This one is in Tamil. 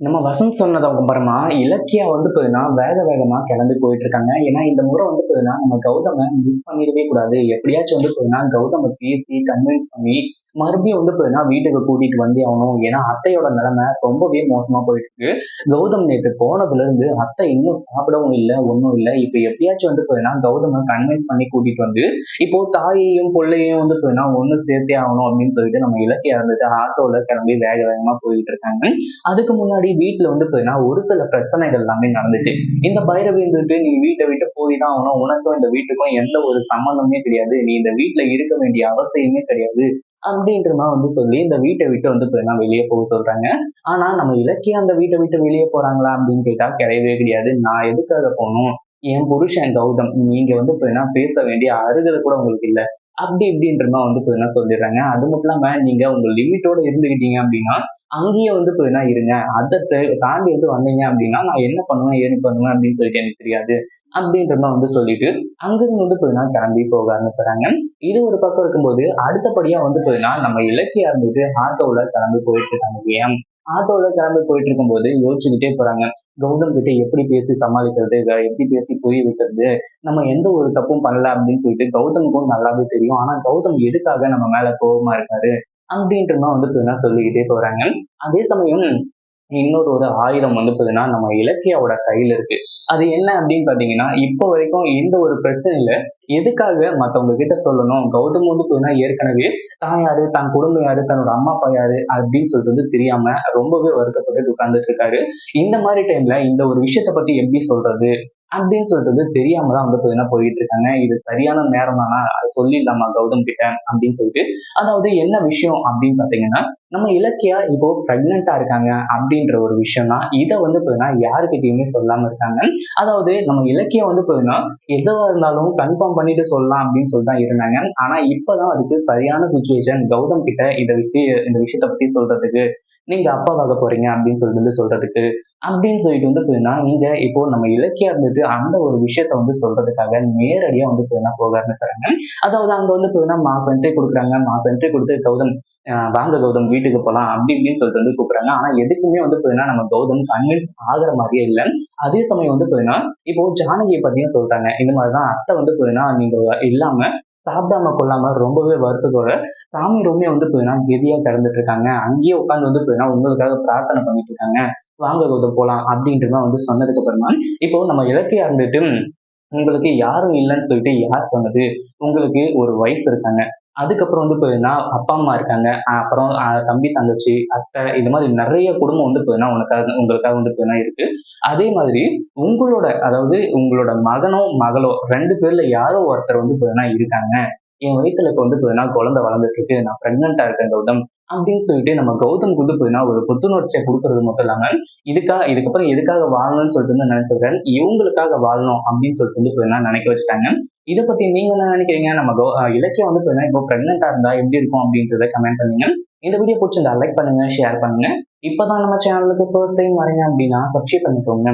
நம்ம வசந்த் சொன்னதுக்கு அப்புறமா இலக்கியா வந்து பார்த்தீங்கன்னா வேக வேகமா கிளம்பி போயிட்டு இருக்காங்க ஏன்னா இந்த முறை வந்து பார்த்தீங்கன்னா நம்ம கௌதம மிஸ் பண்ணிடவே கூடாது. எப்படியாச்சும் வந்து பார்த்தீங்கன்னா கௌதம பேசி கன்வின்ஸ் பண்ணி மறுபடியும் வந்து பார்த்தீங்கன்னா வீட்டுக்கு கூட்டிட்டு வந்தே ஆகணும். ஏன்னா அத்தையோட நிலைமை ரொம்பவே மோசமா போயிட்டு இருக்கு கௌதம் நேற்று போனதுல இருந்து அத்தை இன்னும் சாப்பிடவும் இல்லை ஒன்றும் இல்லை. இப்போ எப்படியாச்சும் வந்து பார்த்தீங்கன்னா கௌதம கன்வின்ஸ் பண்ணி கூட்டிட்டு வந்து இப்போ தாயையும் பிள்ளையும் வந்து பார்த்தீங்கன்னா ஒன்று சேர்த்தே ஆகணும் அப்படின்னு சொல்லிட்டு நம்ம இலக்கியா இருந்துட்டு ஆட்டோல கிளம்பி வேக வேகமா போயிட்டு இருக்காங்க. அதுக்கு முன்னாடி வீட்டுல வந்து பார்த்தீங்கன்னா ஒரு சில பிரச்சனைகள் எல்லாமே நடந்துச்சு. இந்த பைரவி இருந்துட்டு நீ வீட்டை விட்டு போய் தான் ஆகணும். உனக்கும் இந்த வீட்டுக்கும் எந்த ஒரு சம்மந்தமே கிடையாது. நீ இந்த வீட்டுல இருக்க வேண்டிய அவசியமே கிடையாது. அப்படின்ற மாதிரி வந்து சொல்லி இந்த வீட்டை விட்டு வந்து பார்த்தீங்கன்னா வெளியே போக சொல்றாங்க. ஆனா நம்ம இலக்கியம் அந்த வீட்டை விட்டு வெளியே போறாங்களா அப்படின்னு கேட்டா கிடையவே கிடையாது. நான் எதுக்காக போகணும்? என் புருஷன் கௌதம். நீங்க வந்து பார்த்தீங்கன்னா பேச வேண்டிய அருகதை கூட உங்களுக்கு இல்லை. அப்படி இப்படின்ற மாதிரி வந்து பார்த்தீங்கன்னா சொல்லிடுறாங்க. அது மட்டும் இல்லாம நீங்க உங்க லிமிட்டோட இருந்துக்கிட்டீங்க அப்படின்னா அங்கேயே வந்து பார்த்தீங்கன்னா இருங்க. அதை தாண்டி வந்து வந்தீங்க அப்படின்னா நான் என்ன பண்ணுவேன் ஏது பண்ணுவேன் அப்படின்னு சொல்லிட்டு எனக்கு தெரியாது. அப்படின்ற மாதிரி வந்து சொல்லிட்டு அங்கிருந்து வந்து பார்த்தீங்கன்னா கிளம்பி போக ஆரம்பிச்சுறாங்க. இது ஒரு பக்கம் இருக்கும்போது அடுத்தபடியா வந்து பார்த்தீங்கன்னா நம்ம இலக்கியா இருந்துட்டு ஆட்டோல கிளம்பி போயிட்டு இருக்காங்க ஏன்? ஆட்டோல கிளம்பி போயிட்டு இருக்கும்போது யோசிச்சுக்கிட்டே போறாங்க. கௌதம் கிட்ட எப்படி பேசி சமாளிக்கிறது எப்படி பேசி புரிய வைக்கிறது நம்ம எந்த ஒரு தப்பும் பண்ணல அப்படின்னு சொல்லிட்டு கௌதமுக்கும் நல்லாவே தெரியும். ஆனா கௌதம் எதுக்காக நம்ம மேல கோபமா இருக்காரு? அப்படின்ற மாதிரி வந்து பார்த்தீங்கன்னா சொல்லிக்கிட்டே போறாங்க. அதே சமயம் இன்னொரு ஒரு ஆயுதம் வந்து பார்த்தீங்கன்னா நம்ம இலக்கியாவோட கையில இருக்கு. அது என்ன அப்படின்னு பாத்தீங்கன்னா இப்போ வரைக்கும் எந்த ஒரு பிரச்சனையில எதுக்காக மத்தவங்க கிட்ட சொல்லணும்? கௌதம் வந்து பார்த்தீங்கன்னா ஏற்கனவே தான் யாரு தன் குடும்பம் யாரு தன்னோட அம்மா அப்பா யாரு அப்படின்னு சொல்லிட்டு வந்து தெரியாம ரொம்பவே வருத்தப்பட்டு உட்கார்ந்துட்டு இருக்காரு. இந்த மாதிரி டைம்ல இந்த ஒரு விஷயத்த பத்தி எப்படி சொல்றது? அப்படின்னு சொல்றது தெரியாம தான் வந்து பார்த்தீங்கன்னா போயிட்டு இருக்காங்க? இது சரியான நேரம் தானா அதை சொல்லிடலாமா கௌதம் கிட்ட அப்படின்னு சொல்லிட்டு அதாவது என்ன விஷயம் அப்படின்னு பாத்தீங்கன்னா நம்ம இலக்கியா இப்போ பிரெக்னெண்டா இருக்காங்க அப்படின்ற ஒரு விஷயம் தான் இதை வந்து பார்த்தீங்கன்னா யாருக்கிட்டையுமே சொல்லாம இருக்காங்க. அதாவது நம்ம இலக்கியம் வந்து பார்த்தீங்கன்னா எதுவா இருந்தாலும் கன்ஃபார்ம் பண்ணிட்டு சொல்லலாம் அப்படின்னு சொல்லி தான் இருந்தாங்க. ஆனா இப்பதான் அதுக்கு சரியான சுச்சுவேஷன் கௌதம் கிட்ட இதை விஷய இந்த விஷயத்த பத்தி சொல்றதுக்கு நீங்க அப்பாவாக போறீங்க அப்படின்னு சொல்லிட்டு வந்து சொல்றதுக்கு அப்படின்னு சொல்லிட்டு வந்து பார்த்தீங்கன்னா நீங்க இப்போ நம்ம இலக்கியா இருந்துட்டு அந்த ஒரு விஷயத்த வந்து சொல்றதுக்காக நேரடியா வந்து பார்த்தீங்கன்னா போக ஆரம்பிச்சாங்க அதாவது அங்க வந்து பார்த்தீங்கன்னா மாசம் என்ட்ரி கொடுக்குறாங்க. மாசம் என்ட்ரி கொடுத்து கௌதம் வாங்க கௌதம் வீட்டுக்கு போகலாம் அப்படி இப்படின்னு சொல்லிட்டு வந்து கூப்பிடுறாங்க. ஆனா எதுக்குமே வந்து பார்த்தீங்கன்னா நம்ம கௌதம் கன்வின்ஸ் ஆகிற மாதிரியே இல்லை. அதே சமயம் வந்து பார்த்தீங்கன்னா இப்போ ஜானகியை பத்தியும் சொல்றாங்க. இந்த மாதிரிதான் அத்தை வந்து பார்த்தீங்கன்னா நீங்க இல்லாம சாப்பிடாம கொள்ளாம ரொம்பவே வருத்தத்தோட சாமி ரூமே வந்து பார்த்தீங்கன்னா கெதியா கிடந்துட்டு இருக்காங்க அங்கேயே உட்காந்து வந்து பார்த்தீங்கன்னா உங்களுக்காக பிரார்த்தனை பண்ணிட்டு இருக்காங்க வாங்க கொண்டு போகலாம் அப்படின்ற மாதிரி வந்து சொன்னதுக்கு அப்புறமா இப்போ நம்ம இலக்கையா இருந்துட்டு உங்களுக்கு யாரும் இல்லைன்னு சொல்லிட்டு யார் சொன்னது? உங்களுக்கு ஒரு ஒய்ஃப் இருக்காங்க. அதுக்கப்புறம் வந்து பார்த்தீங்கன்னா அப்பா அம்மா இருக்காங்க. அப்புறம் தம்பி தங்கச்சி அத்தை இது மாதிரி நிறைய குடும்பம் வந்து பார்த்தீங்கன்னா உனக்காக உங்களுக்காக வந்து பார்த்தீங்கன்னா இருக்கு. அதே மாதிரி உங்களோட அதாவது உங்களோட மகனோ மகளோ ரெண்டு பேர்ல யாரோ ஒருத்தர் வந்து பார்த்தீங்கன்னா இருக்காங்க. என் வயிற்றுல இப்போ வந்து பார்த்தீங்கன்னா குழந்தை வளர்ந்துட்டு இருக்கு. நான் பிரெக்னெண்டா இருக்கேன் கௌதம் அப்படின்னு சொல்லிட்டு நம்ம கௌதம் வந்து பார்த்தீங்கன்னா ஒரு புத்துணர்ச்சியை கொடுக்கறது மட்டும் இல்லாமல் இதுக்காக இதுக்கப்புறம் எதுக்காக வாழணும்னு சொல்லிட்டு வந்து நினைச்சிருக்கேன் இவங்களுக்காக வாழணும் அப்படின்னு சொல்லிட்டு வந்து பார்த்தீங்கன்னா நினைக்க வச்சுட்டாங்க. இதை பத்தி நீங்க என்ன நினைக்கிறீங்க? நம்ம இலக்கியம் வந்து பார்த்தீங்கன்னா இப்போ பிரெக்னெண்டா இருந்தா எப்படி இருக்கும் அப்படின்றத கமெண்ட் பண்ணுங்க. இந்த வீடியோ பிடிச்சிருந்தா லைக் பண்ணுங்க ஷேர் பண்ணுங்க. இப்பதான் நம்ம சேனலுக்கு ஃபர்ஸ்ட் டைம் வரீங்க அப்படின்னா சப்ஸ்கிரைப் பண்ணிக்கோங்க.